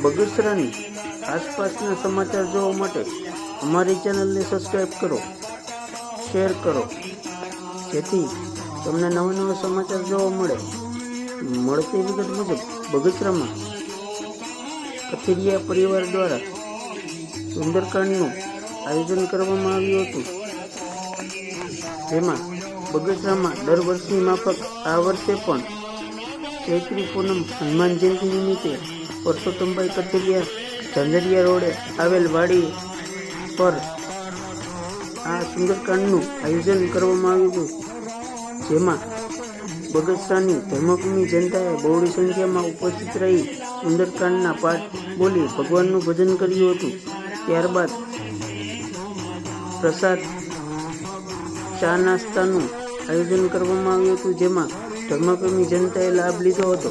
બગસરાની આસપાસના સમાચાર જોવા માટે અમારી ચેનલને સબસ્ક્રાઈબ કરો શેર કરો. જેથી તમને નવા નવા સમાચાર જોવા મળે. મળતી વિગત મુજબ બગસરામાં કથિરિયા પરિવાર દ્વારા સુંદરકાંડનું આયોજન કરવામાં આવ્યું હતું. જેમાં બગસરામાં દર વર્ષની માફક આ વર્ષે પણ ચૈત્રી પૂનમ હનુમાન જયંતિ નિમિત્તે પરસોત્તમભાઈ કથિરિયા ઝંઝરિયા રોડે આવેલ વાડી પર આ સુંદરકાંડનું આયોજન કરવામાં આવ્યું હતું, જેમાં બગસરાની ધર્મભૂમિ જનતાએ બહોળી સંખ્યામાં ઉપસ્થિત રહી સુંદરકાંડના પાઠ બોલી ભગવાનનું ભજન કર્યું હતું. ત્યારબાદ પ્રસાદ ચા નાસ્તાનું આયોજન કરવામાં આવ્યું હતું, જેમાં ધર્મપ્રેમી જનતાએ લાભ લીધો હતો.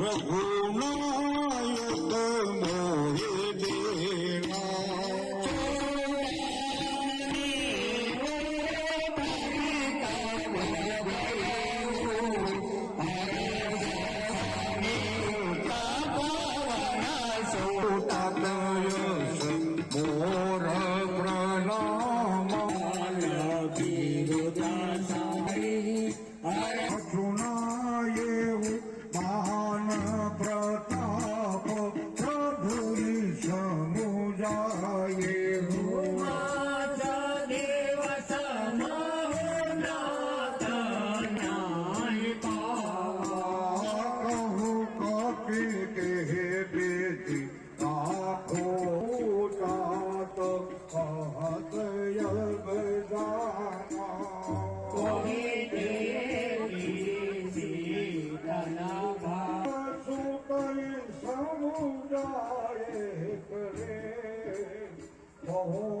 શ્રી કહત યલબજાના સુતઈ સમુદાય કરે બહુ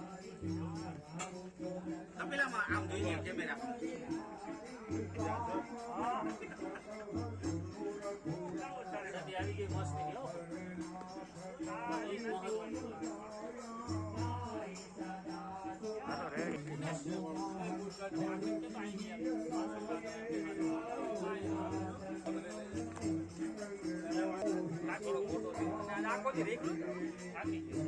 রেখে